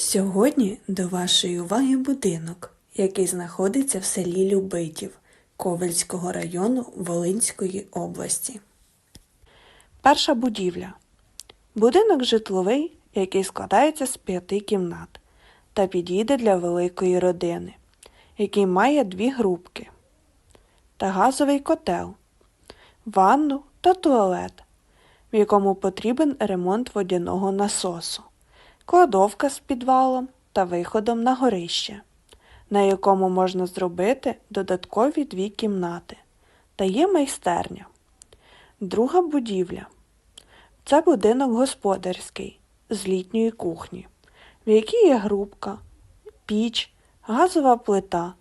Сьогодні до вашої уваги будинок, який знаходиться в селі Любитів Ковельського району Волинської області. Перша будівля. Будинок житловий, який складається з п'яти кімнат та підійде для великої родини, який має дві грубки та газовий котел, ванну та туалет, в якому потрібен ремонт водяного насосу кладовка з підвалом та виходом на горище, на якому можна зробити додаткові дві кімнати, та є майстерня. Друга будівля це будинок господарський з літньої кухні, в якій є грубка, піч, газова плита,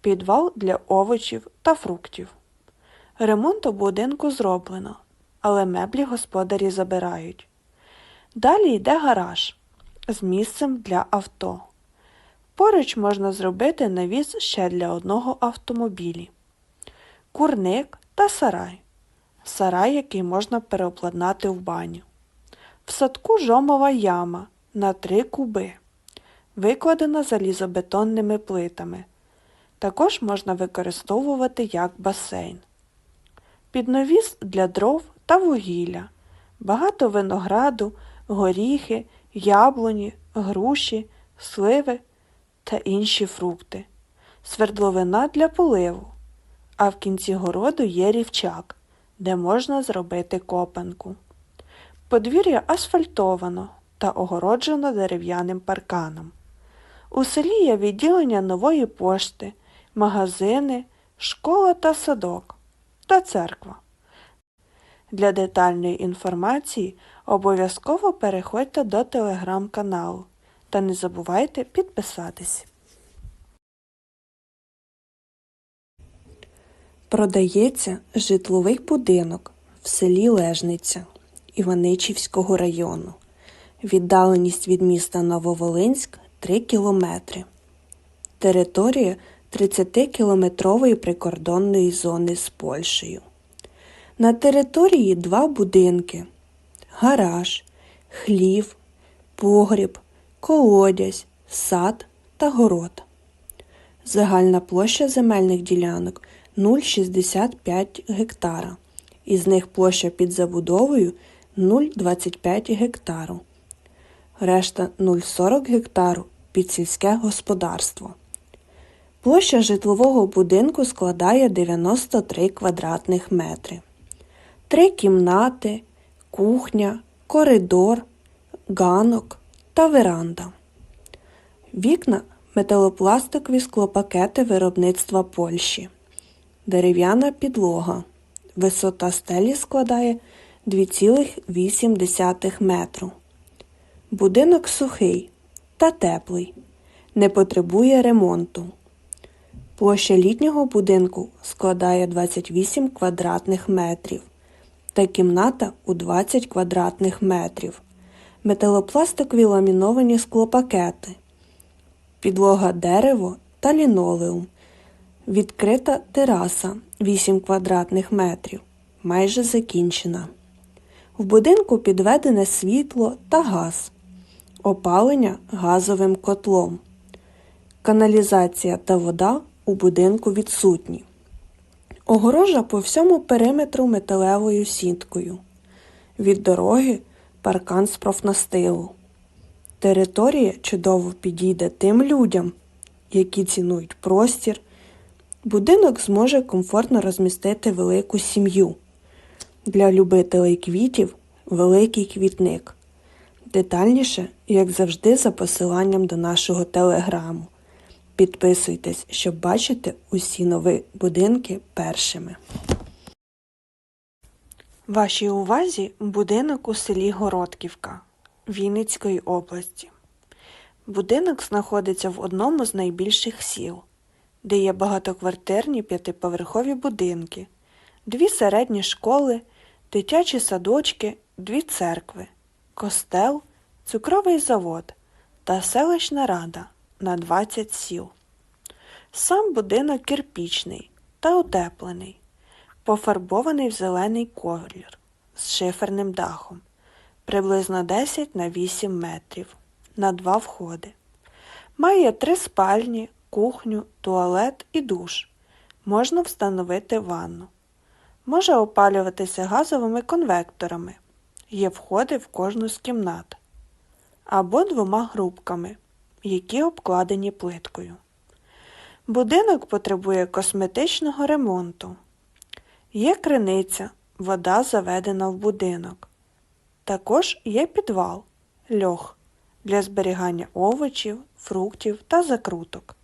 підвал для овочів та фруктів. Ремонт у будинку зроблено, але меблі господарі забирають. Далі йде гараж з місцем для авто. Поруч можна зробити навіс ще для одного автомобілі, курник та сарай. Сарай, який можна переобладнати в баню. В садку жомова яма на три куби, викладена залізобетонними плитами. Також можна використовувати як басейн. Підновіс для дров та вугілля, багато винограду, горіхи, яблуні, груші, сливи та інші фрукти, свердловина для поливу, а в кінці городу є рівчак, де можна зробити копанку. Подвір'я асфальтовано та огороджено дерев'яним парканом. У селі є відділення нової пошти, магазини, школа та садок та церква. Для детальної інформації обов'язково переходьте до телеграм-каналу та не забувайте підписатись. Продається житловий будинок в селі Лежниця Іваничівського району. Віддаленість від міста Нововолинськ 3 кілометри. Територія 30-кілометрової прикордонної зони з Польщею. На території два будинки гараж, хлів, погріб, колодязь, сад та город. Загальна площа земельних ділянок 0,65 гектара. Із них площа під забудовою 0,25 гектару. Решта 0,40 гектару під сільське господарство. Площа житлового будинку складає 93 квадратних метри. Три кімнати, кухня, коридор, ганок та веранда. Вікна металопластикові склопакети виробництва Польщі. Дерев'яна підлога. Висота стелі складає 2,8 метру. Будинок сухий та теплий. Не потребує ремонту. Площа літнього будинку складає 28 квадратних метрів та кімната у 20 квадратних метрів, металопластикові ламіновані склопакети, підлога дерево та лінолеум, відкрита тераса 8 квадратних метрів, майже закінчена. В будинку підведене світло та газ, опалення газовим котлом, каналізація та вода у будинку відсутні. Огорожа по всьому периметру металевою сіткою. Від дороги паркан з профнастилу. Територія чудово підійде тим людям, які цінують простір. Будинок зможе комфортно розмістити велику сім'ю. Для любителей квітів великий квітник. Детальніше, як завжди, за посиланням до нашого телеграму. Підписуйтесь, щоб бачити усі нові будинки першими. Вашій увазі будинок у селі Городківка Вінницької області. Будинок знаходиться в одному з найбільших сіл, де є багатоквартирні п'ятиповерхові будинки, дві середні школи, дитячі садочки, дві церкви, костел, цукровий завод та селищна рада на 20 сіл. Сам будинок кирпічний та утеплений, пофарбований в зелений колір з шиферним дахом, приблизно 10 на 8 метрів, на два входи. Має три спальні, кухню, туалет і душ. Можна встановити ванну. Може опалюватися газовими конвекторами. Є входи в кожну з кімнат. Або двома грубками, які обкладені плиткою. Будинок потребує косметичного ремонту. Є криниця, вода заведена в будинок. Також є підвал, льох для зберігання овочів, фруктів та закруток.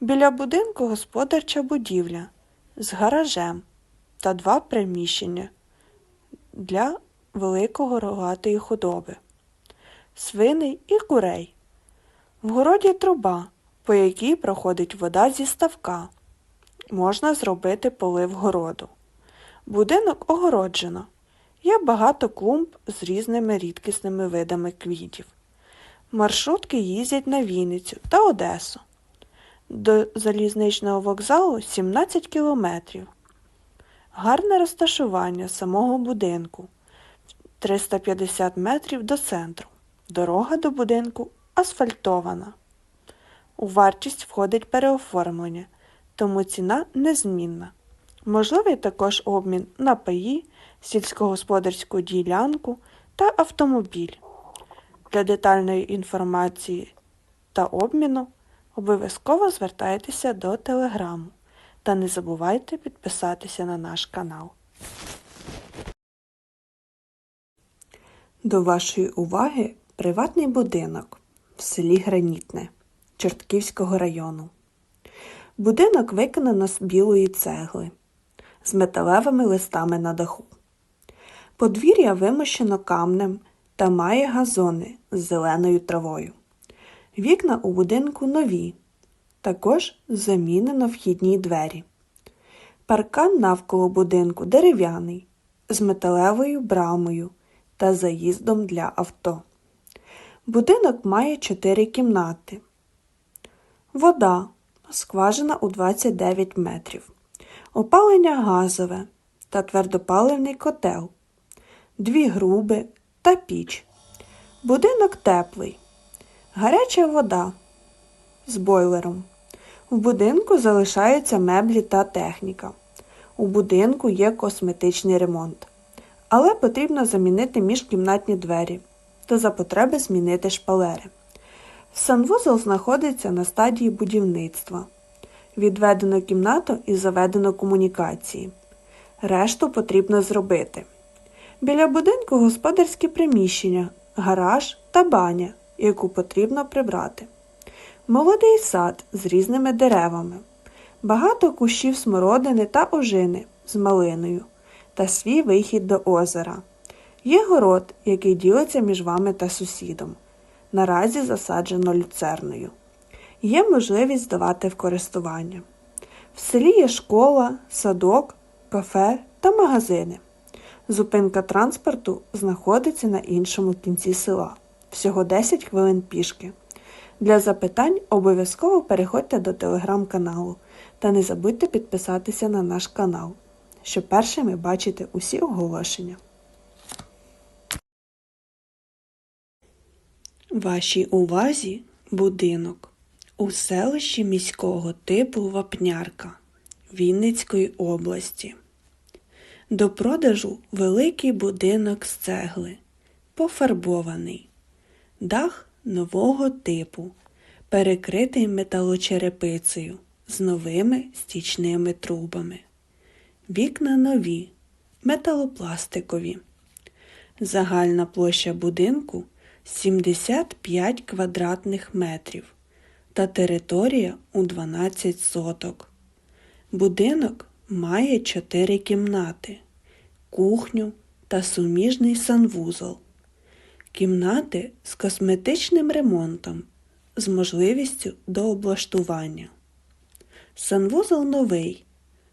Біля будинку господарча будівля з гаражем та два приміщення для великого рогатої худоби, свиней і курей. В городі труба, по якій проходить вода зі ставка. Можна зробити полив городу. Будинок огороджено. Є багато клумб з різними рідкісними видами квітів. Маршрутки їздять на Вінницю та Одесу. До залізничного вокзалу 17 кілометрів. Гарне розташування самого будинку 350 метрів до центру. Дорога до будинку асфальтована. У вартість входить переоформлення, тому ціна незмінна. Можливий також обмін на паї, сільськогосподарську ділянку та автомобіль. Для детальної інформації та обміну обов'язково звертайтеся до телеграму та не забувайте підписатися на наш канал. До вашої уваги приватний будинок в селі Гранітне Чортківського району. Будинок виконано з білої цегли з металевими листами на даху. Подвір'я вимощено камнем та має газони з зеленою травою. Вікна у будинку нові, також замінено вхідні двері. Паркан навколо будинку дерев'яний, з металевою брамою та заїздом для авто. Будинок має чотири кімнати. Вода скважина у 29 метрів. Опалення газове та твердопаливний котел, дві груби та піч. Будинок теплий, гаряча вода з бойлером. В будинку залишаються меблі та техніка. У будинку є косметичний ремонт. Але потрібно замінити міжкімнатні двері та за потреби змінити шпалери. Санвузол знаходиться на стадії будівництва. Відведено кімнату і заведено комунікації. Решту потрібно зробити. Біля будинку господарські приміщення, гараж та баня, яку потрібно прибрати. Молодий сад з різними деревами, багато кущів смородини та ожини з малиною та свій вихід до озера. Є город, який ділиться між вами та сусідом. Наразі засаджено люцерною. Є можливість здавати в користування. В селі є школа, садок, кафе та магазини. Зупинка транспорту знаходиться на іншому кінці села. Всього 10 хвилин пішки. Для запитань обов'язково переходьте до телеграм-каналу та не забудьте підписатися на наш канал, щоб першими бачити усі оголошення. Вашій увазі будинок у селищі міського типу Вапнярка Вінницької області. До продажу великий будинок з цегли, пофарбований, дах нового типу, перекритий металочерепицею з новими стічними трубами. Вікна нові, металопластикові. Загальна площа будинку 75 квадратних метрів та територія у 12 соток. Будинок має 4 кімнати, кухню та суміжний санвузол. Кімнати з косметичним ремонтом з можливістю до облаштування. Санвузол новий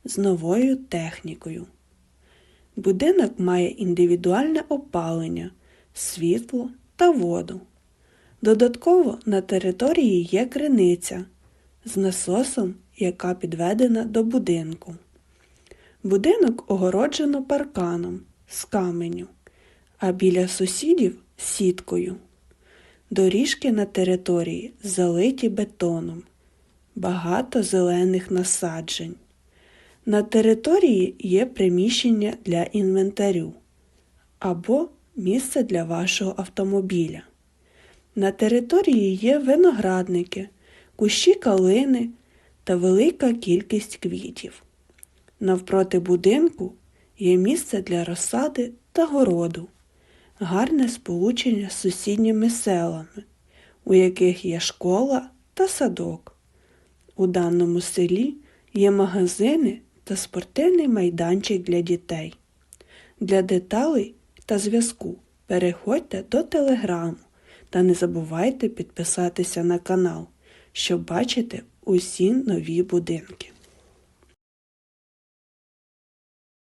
з новою технікою. Будинок має індивідуальне опалення, світло та воду. Додатково на території є криниця з насосом, яка підведена до будинку. Будинок огороджено парканом з каменю, а біля сусідів сіткою. Доріжки на території залиті бетоном. Багато зелених насаджень. На території є приміщення для інвентарю або місце для вашого автомобіля. На території є виноградники, кущі калини та велика кількість квітів. Навпроти будинку є місце для розсади та городу, гарне сполучення з сусідніми селами, у яких є школа та садок. У даному селі є магазини та спортивний майданчик для дітей. Для деталей та зв'язку переходьте до телеграму та не забувайте підписатися на канал, щоб бачити усі нові будинки.